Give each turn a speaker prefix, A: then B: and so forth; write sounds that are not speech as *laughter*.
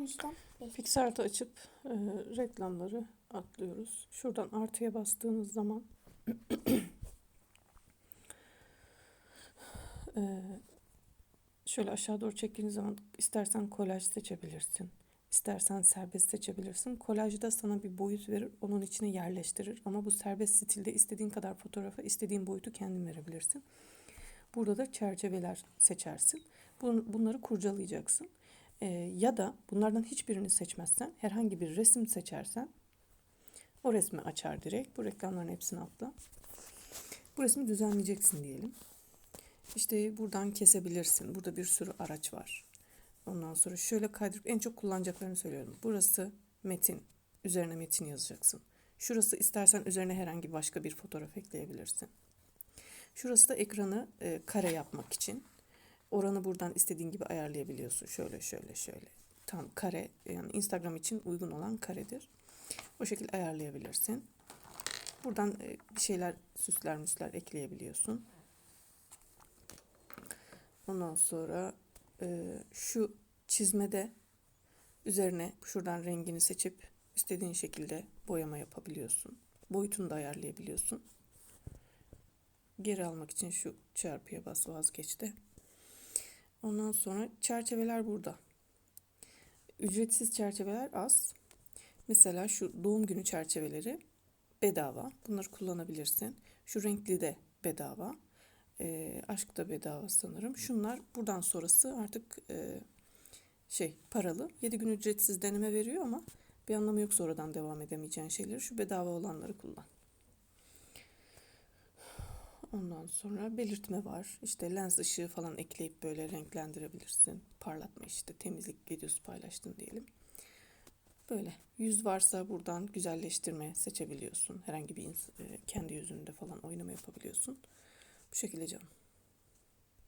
A: 13'ten 5.
B: Pixart'ı açıp e, reklamları atlıyoruz. Şuradan artıya bastığınız zaman *clears throat* e, şöyle aşağı doğru çektiğiniz zaman istersen kolaj seçebilirsin. İstersen serbest seçebilirsin. Kolajda sana bir boyut verir, onun içine yerleştirir. Ama bu serbest stilde istediğin kadar fotoğrafa, istediğin boyutu kendin verebilirsin. Burada da çerçeveler seçersin. Bun- Bunları kurcalayacaksın. Ee, ya da bunlardan hiçbirini seçmezsen herhangi bir resim seçersen o resmi açar direkt. Bu reklamların hepsini atla. Bu resmi düzenleyeceksin diyelim. İşte buradan kesebilirsin. Burada bir sürü araç var. Ondan sonra şöyle kaydırıp en çok kullanacaklarını söylüyorum. Burası metin. Üzerine metin yazacaksın. Şurası istersen üzerine herhangi başka bir fotoğraf ekleyebilirsin. Şurası da ekranı e, kare yapmak için. Oranı buradan istediğin gibi ayarlayabiliyorsun. Şöyle şöyle şöyle. Tam kare yani Instagram için uygun olan karedir. O şekilde ayarlayabilirsin. Buradan e, bir şeyler süsler müsler ekleyebiliyorsun. Ondan sonra e, şu çizmede üzerine şuradan rengini seçip istediğin şekilde boyama yapabiliyorsun. Boyutunu da ayarlayabiliyorsun. Geri almak için şu çarpıya bas vazgeçti. Ondan sonra çerçeveler burada. Ücretsiz çerçeveler az. Mesela şu doğum günü çerçeveleri bedava. Bunları kullanabilirsin. Şu renkli de bedava. E, aşk da bedava sanırım. Şunlar buradan sonrası artık e, şey paralı. 7 gün ücretsiz deneme veriyor ama bir anlamı yok sonradan devam edemeyeceğin şeyleri. Şu bedava olanları kullan. Ondan sonra belirtme var. İşte lens ışığı falan ekleyip böyle renklendirebilirsin. Parlatma işte temizlik videosu paylaştın diyelim. Böyle yüz varsa buradan güzelleştirme seçebiliyorsun. Herhangi bir e, kendi yüzünde falan oynama yapabiliyorsun. Bu şekilde canım.